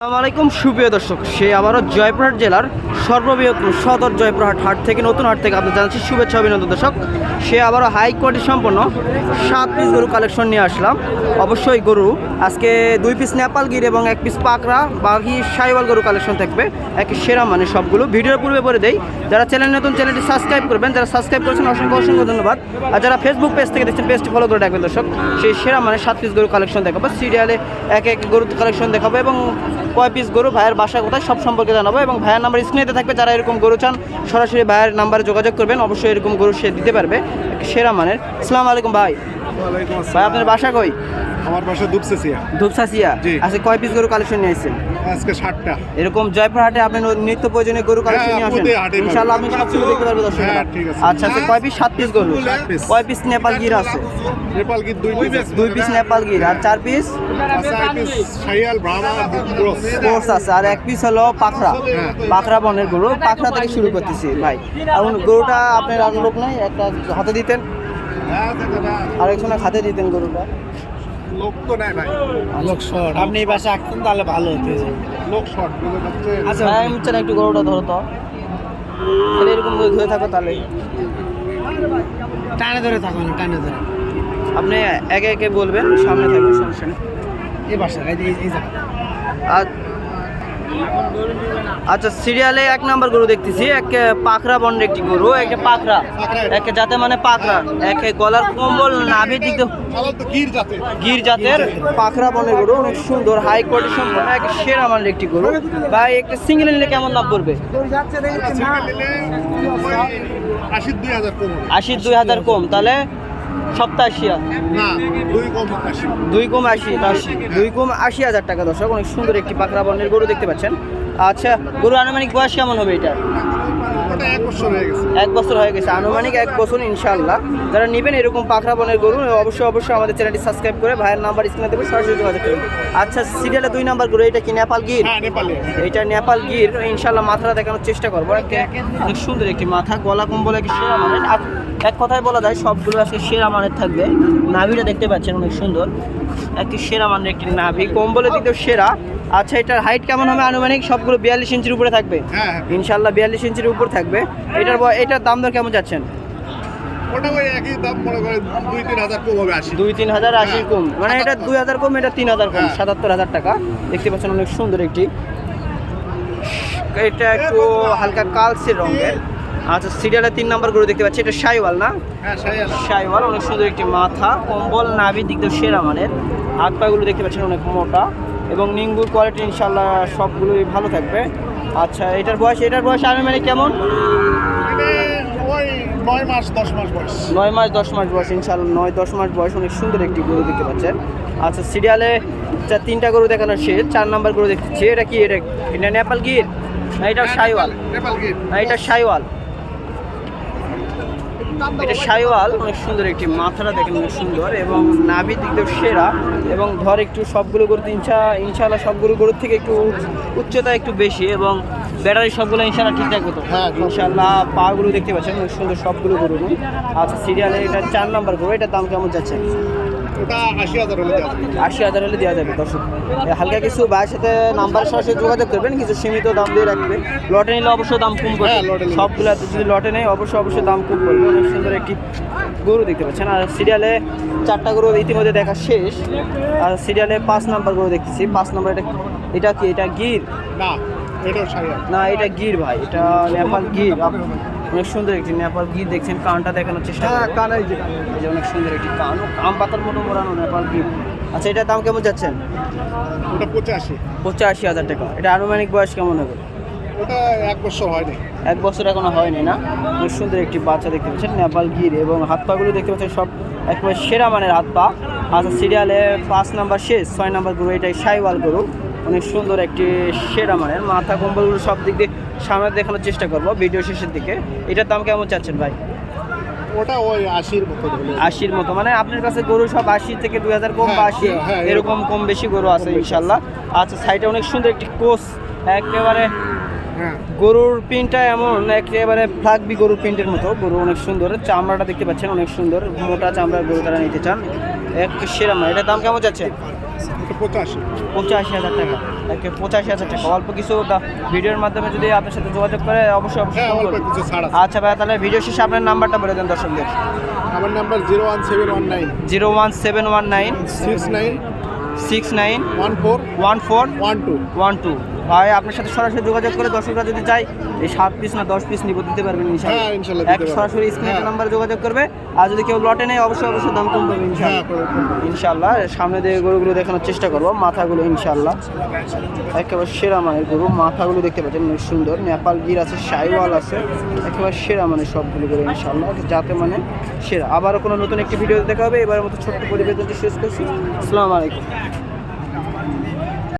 আসসালামু আলাইকুম, সুপ্রিয় দর্শক, সে আবারও জয়পুরহাট জেলার সর্ববৃহৎ সদর জয়পুরহাট হাট থেকে, নতুন হাট থেকে আপনার জানাচ্ছি শুভেচ্ছা অভিনন্দন, দর্শক। সে আবারও হাই কোয়ালিটি সম্পন্ন সাত পিস গরু কালেকশন নিয়ে আসলাম। অবশ্যই গরু, আজকে দুই পিস নেপাল গির এবং এক পিস পাকড়া, বাঘি সাইওয়াল গরু কালেকশন থাকবে। এক সেরা মানে সবগুলো। ভিডিওর পূর্বে বলে দেই, যারা চ্যানেল নতুন, চ্যানেলটি সাবস্ক্রাইব করবেন, যারা সাবস্ক্রাইব করেছেন, অসংখ্য অসংখ্য ধন্যবাদ। আর যারা ফেসবুক পেজ থেকে দেখছেন পেজটি ফলো করে রাখবেন, দর্শক। সেই সেরা মানে সাত পিস গরু কালেকশন দেখাবো। সিরিয়ালে এক এক গরু কালেকশন দেখাবো এবং কয় পিস গরু ভাইয়ের বাসা কোথায় সব সম্পর্কে জানাব এবং ভাইয়ের নাম্বার স্ক্রিনেতে থাকবে যারা এরকম গরু চান সরাসরি ভাইয়ের নাম্বারে যোগাযোগ করবেন অবশ্যই এরকম গরু সে দিতে পারবে সেরা মানের। আসসালাম আলাইকুম ভাই। ভাই আপনার বাসা কই? আমার বাসা ধূপসাসিয়া ধূপসাসিয়া আচ্ছা কয় পিস গরু কালেকশন নিয়ে এসেছেন আজকে ষাটটা এরকম জয়পুর হাটে আপনি নিত্য প্রয়োজনীয় গরু কালেকশন নিয়ে আসেন। ইনশাআল্লাহ আপনি সব কিছু দেখতে পারবেন দর্শক হ্যাঁ। আচ্ছা আচ্ছা কয় পিস সাত পিস গরু। কয় পিস নেপাল গির আছে? নেপাল কি দুই পিস দুই পিস নেপাল গির। আর চার পিস ব্রাহ্মা ক্রস। আছে। আর এক পিস হলো পাখরা। হ্যাঁ। পাখরা বনের গরু। পাখরা থেকে শুরু করতেছি ভাই। এখন গরুটা আপনার আর লোক নাই একটা হাতে দিতেন? আর একজনের হাতে দিতেন গরুটা। লোক তো নাই ভাই। লোক শর্ট। আপনি এই পাশে আসতেন তাহলে ভালো হতো। লোক শর্ট আচ্ছা ভাই আমি চান একটু গরুটা ধরো তো। তাহলে এরকম করে ধরে থাকো তাহলে। টানে ধরে থাকুন টানে ধরে। আপনি একে একে বলবেন সামনে থাকবেন সমস্যা নেই। এই পাশে এই যে- এই জায়গা। আর আচ্ছা সিরিয়ালে এক নাম্বার গরু দেখতেছি। এক পাখরা বন্ড একটি গরু একটা পাখরা। এক যাতে মানে পাখরা। এক গলার কম্বল নাভির দিক গির জাতে গির জাতের পাখরা বনের গরু। অনেক সুন্দর হাই কোয়ালিটি সম্পন্ন এক সেরা মানের একটি গরু। বা একটা সিঙ্গেল নিলে কেমন লাভ করবে। আশি দুই হাজার কম। তাহলে না দুই কম আশি। দুই কম আশি আশি দুই কম আশি হাজার টাকা দর্শক অনেক সুন্দর একটি পাখরা বর্ণের গরু দেখতে পাচ্ছেন। আচ্ছা গরু আনুমানিক বয়স কেমন হবে এটা? এক বছর হয়ে গেছে। এক বছর হয়ে গেছে। আনুমানিক এক বছর ইনশাল্লাহ যারা নেবেন এরকম পাখরা বনের গরু অবশ্যই অবশ্যই আমাদের চ্যানেলটি সাবস্ক্রাইব করে ভাইয়ের নাম্বার স্ক্রিনে দেবে সরাসরি যোগাযোগ করুন। আচ্ছা সিরিয়ালে দুই নাম্বার গরু এটা কি নেপাল গির? হ্যাঁ নেপালি। এইটা নেপাল গির। ইনশাল্লাহ মাথাটা দেখানোর চেষ্টা করব। অনেক সুন্দর একটি মাথা গলা কম্বল একটি সেরা মানের। আর এক কথায় বলা যায় সবগুলো আজকে সেরা মানের থাকবে। নাভিটা দেখতে পাচ্ছেন অনেক সুন্দর। একটি সেরা মানের একটি নাভি। কম্বলের দিক দিয়েও সেরা। আচ্ছা এটার হাইট কেমন হবে? আনুমানিক সবগুলো বিয়াল্লিশ ইঞ্চির উপরে থাকবে। হ্যাঁ হ্যাঁ। ইনশাল্লাহ বিয়াল্লিশ ইঞ্চির উপর থাকবে। এটার এটার দাম দর কেমন যাচ্ছেন? ওটা একই দাম মনে করেন দুই তিন হাজার কম হবে আশি। দুই তিন হাজার আশি কম। মানে এটা দুই হাজার কম এটা তিন হাজার কম হ্যাঁ। সাতাত্তর হাজার টাকা। দেখতে পাচ্ছেন অনেক সুন্দর একটি। এটা একটু হালকা রঙের। আচ্ছা সিরিয়ালের তিন নাম্বার গরু দেখতে পাচ্ছি এটা শাইওয়াল না? হ্যাঁ শাইওয়াল। অনেক সুন্দর একটি মাথা কম্বল নাভি দিক দিয়ে সেরা মানের। হাত পাগুলো দেখতে পাচ্ছেন অনেক মোটা। এবং নিঙ্গুর কোয়ালিটি ইনশাল্লাহ সবগুলোই ভালো থাকবে। আচ্ছা এটার বয়স এটার বয়স আমি মানে কেমন? নয় মাস দশ মাস বয়স। নয় মাস দশ মাস বয়স ইনশাল্লাহ নয় দশ মাস বয়স অনেক সুন্দর একটি গরু দেখতে পাচ্ছেন। আচ্ছা সিরিয়ালে চার তিনটা গরু দেখানো সে চার নাম্বার গরু দেখতেছি। এটা কি? এটা এটা নেপাল গির? না এটা সাইওয়াল না এটা শাইওয়াল। এটা সাইওয়াল অনেক সুন্দর একটি মাথাটা দেখেন অনেক সুন্দর। এবং নাভি দিক দিয়ে সেরা। এবং ধর একটু সবগুলো গরুতে ইনশা ইনশাল্লাহ সবগুলো গরুর থেকে একটু উচ্চতা একটু বেশি এবং ব্যাটারি সবগুলো ইনশাল্লাহ ঠিকঠাক থাকবে তো হ্যাঁ। ইনশাল্লাহ পাগুলো দেখতে পাচ্ছেন অনেক সুন্দর সবগুলো গরু। আচ্ছা সিরিয়ালের এটা চার নাম্বার গরু এটার দাম কেমন যাচ্ছে? আশি হাজার হলে দেওয়া যাবে। দর্শক। হালকা কিছু ভাইয়ের সাথে নাম্বার সরাসরি যোগাযোগ করবেন কিছু সীমিত দাম দিয়ে রাখবে। লটে নিলে অবশ্যই দাম কম করবে হ্যাঁ, সবগুলো যদি লটে নেই অবশ্যই অবশ্যই দাম কম করবে অনেক সুন্দর একটি গরু দেখতে পাচ্ছেন। আর সিরিয়ালে চারটা গরু ইতিমধ্যে দেখা শেষ। আর সিরিয়ালে পাঁচ নাম্বার গরু দেখতেছি। পাঁচ নাম্বার এটা এটা কি? এটা গির? না না এটা গির ভাই। এটা নেপাল গির। অনেক সুন্দর একটি নেপাল গির দেখছেন কানটা দেখানোর চেষ্টা করবেন। কানাই যে। এই যে অনেক সুন্দর একটি কান। কাম পাতার মতো মোড়ানো নেপাল গির আচ্ছা এটার দাম কেমন যাচ্ছেন? ওটা পঁচাশি। পঁচাশি হাজার টাকা। এটা আনুমানিক বয়স কেমন হবে? ওটা এক বছর হয়নি। এক বছর এখনও হয়নি না? অনেক সুন্দর একটি বাচ্চা দেখতে পাচ্ছেন নেপাল গির এবং হাত পাগুলো দেখতে পাচ্ছেন সব একেবারে সেরা মানের হাত পা। আচ্ছা সিরিয়ালে পাঁচ নাম্বার শেষ ছয় নাম্বার গরু এটাই সাইওয়াল গরু। অনেক সুন্দর একটি সেরা মানের মাথা কম্বলগুলো সব দিক দিয়ে সামনে দেখানোর চেষ্টা করব ভিডিও শেষের দিকে। এটার দাম কেমন চাচ্ছেন ভাই? ওটা ওই আশির মতো আশির মতো। মানে আপনার কাছে গরু সব আশি থেকে দুই হাজার কম বা হ্যাঁ, আশি হ্যাঁ, এরকম কম বেশি গরু আছে ইনশাল্লাহ। আচ্ছা সাইডে অনেক সুন্দর একটি কোচ একেবারে হ্যাঁ। গরুর প্রিন্টটা এমন একেবারে ফ্লাগবি গরুর প্রিন্টের মতো। গরু অনেক সুন্দর। চামড়াটা দেখতে পাচ্ছেন অনেক সুন্দর। মোটা চামড়ার গরু তারা নিতে চান এক সেরা এটার দাম কেমন যাচ্ছে? পঁচাশি। পঁচাশি হাজার টাকা। একে পঁচাশি হাজার টাকা। অল্প কিছু ভিডিওর মাধ্যমে যদি আপনার সাথে যোগাযোগ করে অবশ্যই অবশ্যই হ্যাঁ আচ্ছা ভাই তাহলে ভিডিও শেষে আপনার নাম্বারটা বলে দেন দর্শকদের। আমার number zero one seven one nine. Zero one seven one nine six nine six nine one four one four one two. One two. ভাই আপনার সাথে সরাসরি যোগাযোগ করে দর্শকরা যদি চাই এই সাত পিস না দশ পিস নিব দিতে পারবেন হ্যাঁ, ইনশাল্লাহ এক সরাসরি স্ক্রিনের হ্যাঁ। নাম্বারে যোগাযোগ করবে আর যদি কেউ লটে নেয় অবশ্যই অবশ্যই দাম কম পাবে হ্যাঁ ইনশাল্লাহ সামনে দিয়ে গরুগুলো দেখানোর চেষ্টা করব মাথাগুলো ইনশাল্লাহ। একেবারে সেরা মানের গরু মাথাগুলো দেখতে পাচ্ছেন বেশ সুন্দর। নেপাল গির আছে সাইওয়াল আছে একেবারে সেরা মানের সবগুলো গরু ইনশাল্লাহ যাতে মানে সেরা। আবারও কোনো নতুন একটি ভিডিও দেখা হবে এবারের মতো ছোট্ট পরিবেশ শেষ করছি আসসালামু আলাইকুম।